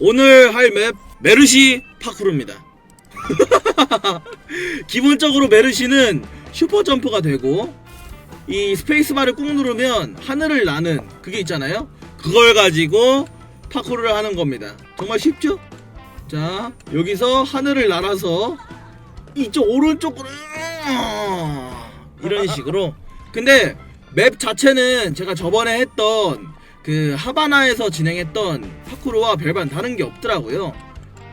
오늘 할 맵 메르시 파쿠르입니다. 기본적으로 메르시는 슈퍼 점프가 되고 이 스페이스바를 꾹 누르면 하늘을 나는 그게 있잖아요. 그걸 가지고 파쿠르를 하는 겁니다. 정말 쉽죠? 자 여기서 하늘을 날아서 이쪽 오른쪽으로 이런 식으로 근데 맵 자체는 제가 저번에 했던 그 하바나에서 진행했던 파쿠르와 별반 다른 게 없더라고요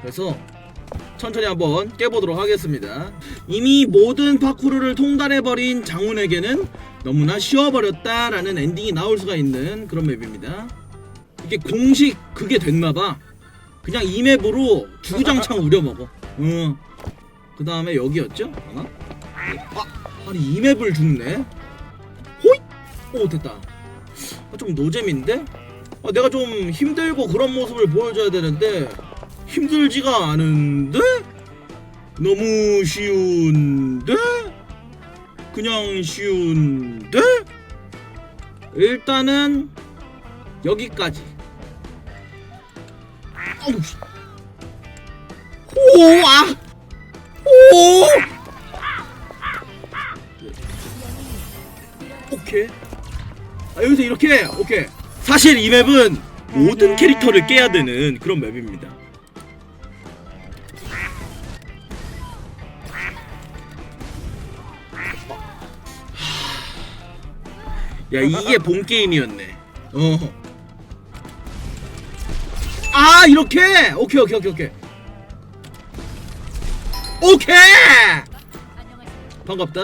그래서 천천히 한번 깨보도록 하겠습니다 이미 모든 파쿠르를 통달해버린 장훈에게는 너무나 쉬워버렸다라는 엔딩이 나올 수가 있는 그런 맵입니다 이게 공식 그게 됐나봐 그냥 이 맵으로 주구장창 우려먹어 응. 그 다음에 여기였죠? 하나? 아! 아니 이 맵을 죽네? 호잇! 오 됐다 아, 좀 노잼인데? 아, 내가 좀 힘들고 그런 모습을 보여줘야 되는데 힘들지가 않은데? 너무 쉬운데? 그냥 쉬운데? 일단은 여기까지 어우 씨. 오! 아! 오! 오케이. 아, 여기서 이렇게 오케이. 사실 이 맵은 모든 캐릭터를 깨야 되는 그런 맵입니다. 야 이게 본 게임이었네. 어. 아 이렇게 오케이 오케이 오케이 오케이 오케이 반갑다.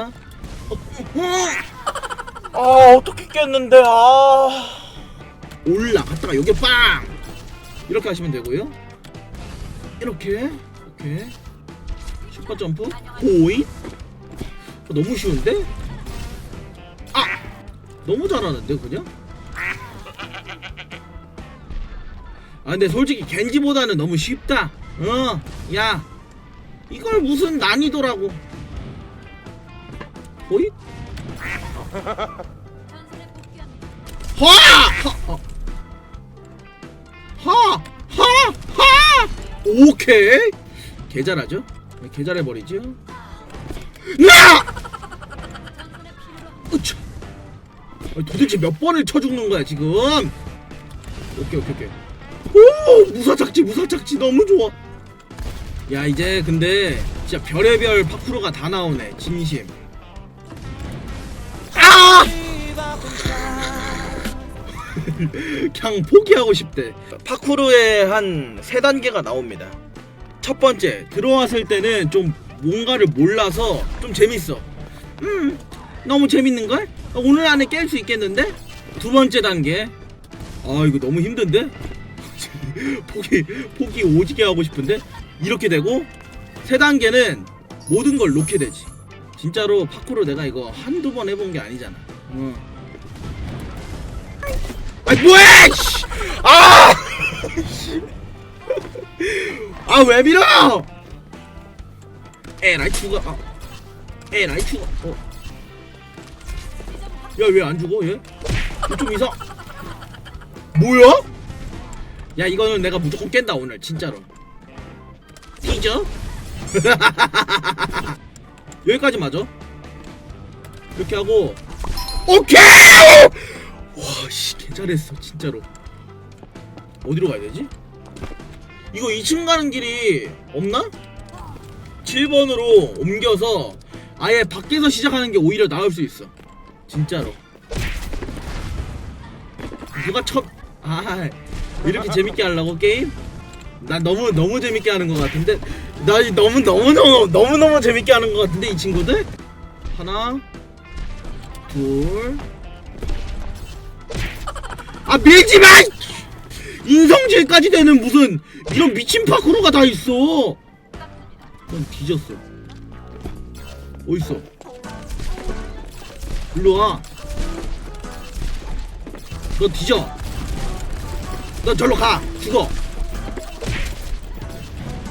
어, 어. 아 어떻게 깼는데 아. 올라갔다가 여기 빵! 이렇게 하시면 되고요. 이렇게 이렇게. 슈퍼 점프. 호이 어, 너무 쉬운데? 아! 너무 잘하는데 그냥? 아 근데 솔직히 겐지보다는 너무 쉽다. 어야. 이걸 무슨 난이도라고. 호이 전선에 복귀합니다. 하! 하! 하! 오케이. 개 잘하죠? 개 잘해버리죠? 나! 으차. 도대체 몇 번을 쳐 죽는 거야 지금? 오케이 오케이 오케이. 오 무사착지 무사착지 너무 좋아. 야 이제 근데 진짜 별의별 파쿠르가 다 나오네 진심. 그냥 포기하고 싶대. 파쿠르에 한세 단계가 나옵니다. 첫 번째 들어왔을 때는 좀 뭔가를 몰라서 좀 재밌어. 음 너무 재밌는 걸? 오늘 안에 깰 수 있겠는데? 두 번째 단계. 아 이거 너무 힘든데? 포기 포기 오지게 하고 싶은데 이렇게 되고 세 단계는 모든 걸 놓게 되지. 진짜로 파쿠르 내가 이거 한두 번 해본 게 아니잖아. 어. 아이 뭐해! 씨! 아! 아 왜 밀어! 에라이 죽어. 아. 에라이 죽어. 어. 야왜 안 죽어 얘? 얘좀 이상. 뭐야? 야 이거는 내가 무조건 깬다 오늘 진짜로. 뒤져? 여기까지 맞아. 이렇게 하고 오케이! 와씨 개잘했어 진짜로. 어디로 가야 되지? 이거 2층 가는 길이 없나? 7번으로 옮겨서 아예 밖에서 시작하는 게 오히려 나을 수 있어. 진짜로. 누가 첫, 아, 이렇게 재밌게 하려고 게임? 나 너무, 너무 재밌게 하는 것 같은데? 나 이- 너무, 너무, 너무, 너무, 너무 재밌게 하는 것 같은데, 이 친구들? 하나, 둘. 아, 밀지 마! 인성질까지 되는 무슨 이런 미친 파쿠르가 다 있어. 넌 뒤졌어. 어딨어? 일로 와. 너 뒤져. 너 절로 가. 죽어.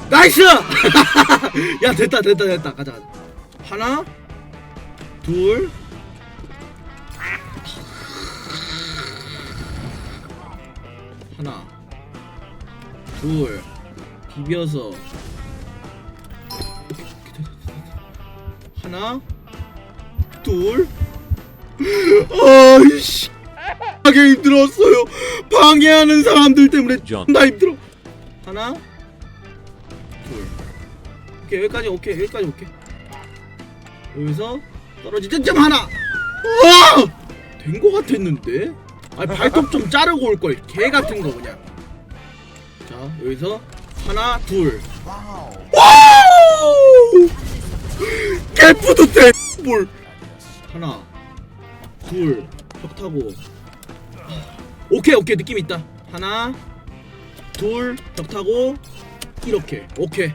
나이스! 야, 됐다, 됐다, 됐다. 가자, 가자. 하나, 둘, 하나, 둘 비벼서. 하나 둘. 아이씨 하게 힘들었어요. 방해하는 사람들 때문에 나 힘들어. 하나 둘. 오케이 여기까지 오케이 여기까지 오케이. 여기서 떨어지는 점 하나. 와된거 같았는데 아니 발톱 좀 자르고 올 걸. 개 같은 거 그냥. 자 여기서 하나 둘. 와우! 개 뿌듯해 뭘. 하나 둘 벽 타고. 오케이 오케이. 느낌 있다. 하나 둘 벽 타고. 이렇게. 오케이.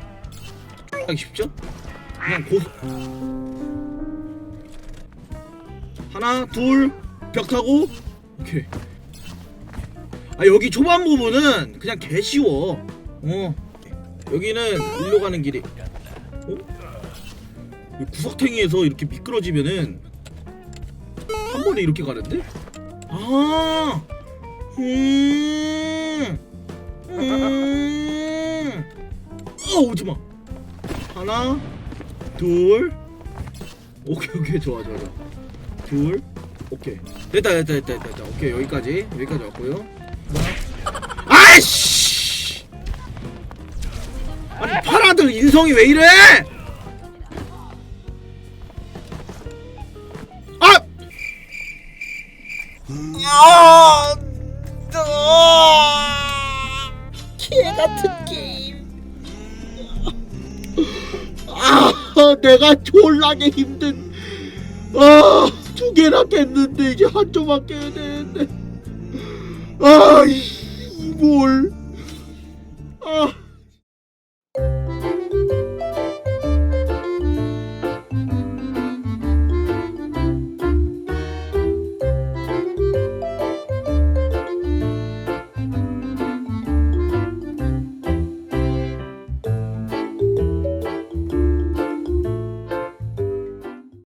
하기 쉽죠? 그냥 고. 하나 둘. 벽 타고 오케이 아 여기 초반 부분은 그냥 개 쉬워. 어. 여기는 일로 가는 길이. 어? 이 구석탱이에서 이렇게 미끄러지면은 한 번에 이렇게 가는데? 아! 음, 음. 어 오지 마. 하나 둘. 오케이 오케이. 좋아 좋아 좋아. 둘. 오케이 됐다 됐다 됐다 됐다, 됐다 오케이 여기까지. 여기까지 왔고요. 아이씨! 아니 파라들 인성이 왜 이래? 아 아, 아, 개 같은 게임. 아 내가 졸라게 힘든 아 두 개나 깼는데 이제 한 조밖에 해야 되는데. 아이뭘. 아